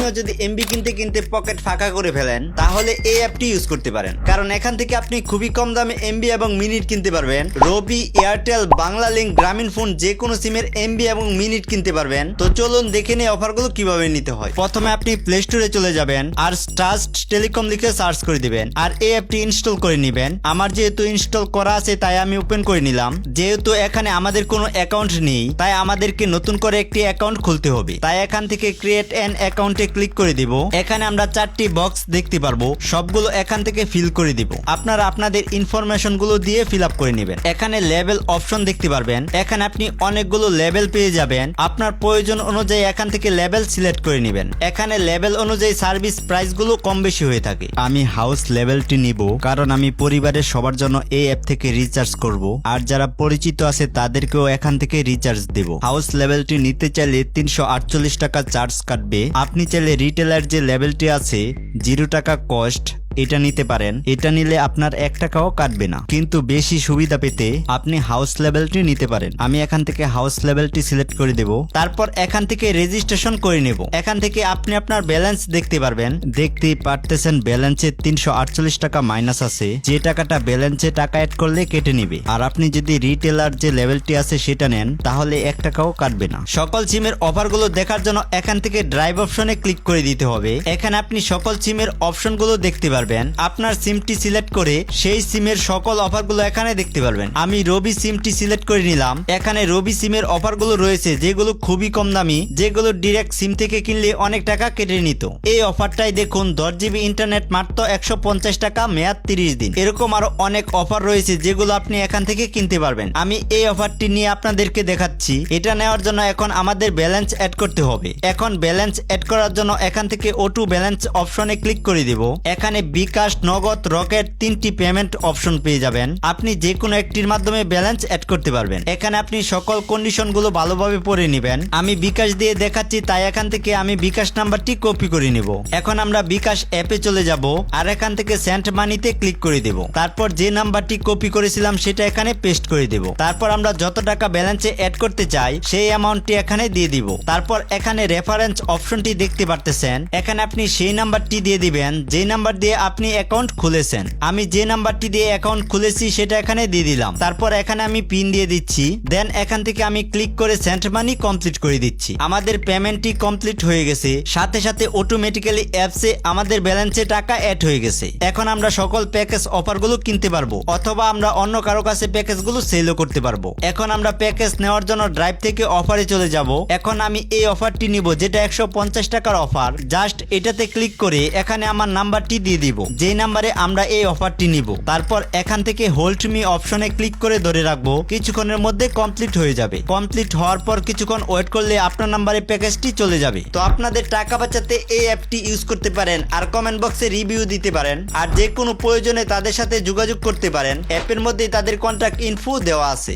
আপনিও যদি এমবি কিনতে কিনতে পকেট ফাঁকা করে ফেলেন, তাহলে এই অ্যাপটি ইউজ করতে পারেন। কারণ এখান থেকে আপনি খুবই কম দামে এমবি এবং মিনিট কিনতে পারবেন। রবি এয়ারটেল বাংলা লিঙ্ক গ্রামীণ ফোন যে কোনো সিমের এমবি এবং মিনিট কিনতে পারবেন। তো চলুন দেখে নিই অফারগুলো কীভাবে নিতে হয়। প্রথমে আপনি প্লে স্টোরে চলে যাবেন আর ট্রাস্ট টেলিকম লিখে সার্চ করে দিবেন। আর এই অ্যাপটি ইনস্টল করে নেবেন। আমার যেহেতু ইনস্টল করা আছে, তাই আমি ওপেন করে নিলাম। যেহেতু এখানে আমাদের কোনো অ্যাকাউন্ট নেই, তাই আমাদেরকে নতুন করে একটি অ্যাকাউন্ট খুলতে হবে। তাই এখান থেকে ক্রিয়েট অ্যান অ্যাকাউন্টে ক্লিক করে দিব। এখানে আমরা চারটি বক্স দেখতে পারব। সবগুলো এখান থেকে ফিল করে দিব। আপনারা আপনাদের ইনফরমেশনগুলো দিয়ে ফিল আপ করে নেবেন। এখানে লেভেল অপশন দেখতে পারবেন। এখানে আপনি অনেকগুলো লেভেল পেয়ে যাবেন। আপনার প্রয়োজন অনুযায়ী এখান থেকে লেভেল সিলেক্ট করে নেবেন। এখানে লেভেল অনুযায়ী সার্ভিস প্রাইসগুলো কম বেশি হয়ে থাকে। আমি হাউস লেভেলটি নিব কারণ আমি পরিবারের সবার জন্য এই অ্যাপ থেকে রিচার্জ করব। আর যারা পরিচিত আছে তাদেরকেও এখান থেকে রিচার্জ দেব। হাউস লেভেলটি নিতে চাইলে তিনশো আটচল্লিশ টাকা চার্জ কাটবে। আপনি চাইলে রিটেলার যে লেভেলটি আছে জিরো টাকা কস্ট এটা নিতে পারেন। এটা নিলে আপনার এক টাকাও কাটবে না। কিন্তু বেশি সুবিধা পেতে আপনি হাউস লেভেলটি নিতে পারেন। আমি এখান থেকে হাউস লেভেলটি সিলেক্ট করে দেব। তারপর এখান থেকে রেজিস্ট্রেশন করে নেব। এখান থেকে আপনি আপনার ব্যালেন্স দেখতে পারবেন। দেখতেই পারতেছেন ব্যালেন্সে তিনশো আটচল্লিশ টাকা মাইনাস আছে। যে টাকাটা ব্যালেন্সে টাকা অ্যাড করলে কেটে নিবে। আর আপনি যদি রিটেলার যে লেভেলটি আছে সেটা নেন, তাহলে এক টাকাও কাটবে না। সকল সিমের অফারগুলো দেখার জন্য এখান থেকে ড্রাইভ অপশনে ক্লিক করে দিতে হবে। এখানে আপনি সকল সিমের অপশনগুলো দেখতে পারবেন। আপনার সিমটি সিলেক্ট করে সেই সিমের সকল অফারগুলো এখানে দেখতে পারবেন। আমি রবি সিমটি সিলেক্ট করে নিলাম। এখানে রবি সিমের অফারগুলো রয়েছে, যেগুলো খুবই কম দামি, যেগুলো ডিরেক্ট সিম থেকে কিনলে অনেক টাকা কেটে নিত। এই অফারটাই দেখুন, দশ জিবি ইন্টারনেট মাত্র একশো পঞ্চাশ টাকা, মেয়াদ তিরিশ দিন। এরকম আরও অনেক অফার রয়েছে, যেগুলো আপনি এখান থেকে কিনতে পারবেন। আমি এই অফারটি নিয়ে আপনাদেরকে দেখাচ্ছি। এটা নেওয়ার জন্য এখন আমাদের ব্যালেন্স অ্যাড করতে হবে। এখন ব্যালেন্স অ্যাড করার জন্য এখান থেকে ওটু ব্যালেন্স অপশনে ক্লিক করে দিব। এখানে বিকাশ নগদ, রকেট তিনটি পেমেন্ট অপশন পেয়ে যাবেন। আপনি যে কোনো একটির মাধ্যমে ব্যালেন্স অ্যাড করতে পারবেন। এখানে আপনি সকল কন্ডিশনগুলো ভালোভাবে পড়ে নেবেন। আমি বিকাশ দিয়ে দেখাচ্ছি, তাই এখান থেকে আমি বিকাশ নাম্বারটি কপি করে নিব। এখন আমরা বিকাশ অ্যাপে চলে যাব আর এখান থেকে সেন্ট মানিতে ক্লিক করে দেব। তারপর যে নাম্বারটি কপি করেছিলাম, সেটা এখানে পেস্ট করে দেব। তারপর আমরা যত টাকা ব্যালেন্সে অ্যাড করতে চাই, সেই অ্যামাউন্টটি এখানে দিয়ে দিব। তারপর এখানে রেফারেন্স অপশনটি দেখতে পারতেছেন। এখানে আপনি সেই নাম্বারটি দিয়ে দিবেন। যে নাম্বার দিয়ে আপনি অ্যাকাউন্ট খুলেছেন। আমি যে নাম্বারটি দিয়ে অ্যাকাউন্ট খুলেছি সেটা এখানে দিয়ে দিলাম। তারপর এখানে আমি পিন দিয়ে দিচ্ছি। দেন এখান থেকে আমি ক্লিক করে সেন্ট মানি কমপ্লিট করে দিচ্ছি। আমাদের পেমেন্টটি কমপ্লিট হয়ে গেছে। সাথে সাথে অটোমেটিক্যালি অ্যাপসে আমাদের ব্যালেন্সে টাকা অ্যাড হয়ে গেছে। এখন আমরা সকল প্যাকেজ অফারগুলো কিনতে পারব। অথবা আমরা অন্য কারও কাছে প্যাকেজগুলো সেলও করতে পারব। এখন আমরা প্যাকেজ নেওয়ার জন্য ড্রাইভ থেকে অফারে চলে যাব। এখন আমি এই অফারটি নিব, যেটা একশো পঞ্চাশ টাকার অফার জাস্ট এটাতে ক্লিক করে এখানে আমার নাম্বারটি দিয়ে দিব। যেই নাম্বারে আমরা এই অফারটি নিব। তারপর এখান থেকে হোল্ড মি অপশনে ক্লিক করে ধরে রাখব। কিছুক্ষণের মধ্যে কমপ্লিট হয়ে যাবে। কমপ্লিট হওয়ার পর কিছুক্ষণ ওয়েট করলে আপনার নাম্বারে প্যাকেজটি চলে যাবে। তো আপনাদের টাকা বাঁচাতে এই অ্যাপটি ইউজ করতে পারেন আর কমেন্ট বক্সে রিভিউ দিতে পারেন। আর যে কোনো প্রয়োজনে তাদের সাথে যোগাযোগ করতে পারেন। অ্যাপের মধ্যেই তাদের কন্ট্যাক্ট ইনফো দেওয়া আছে।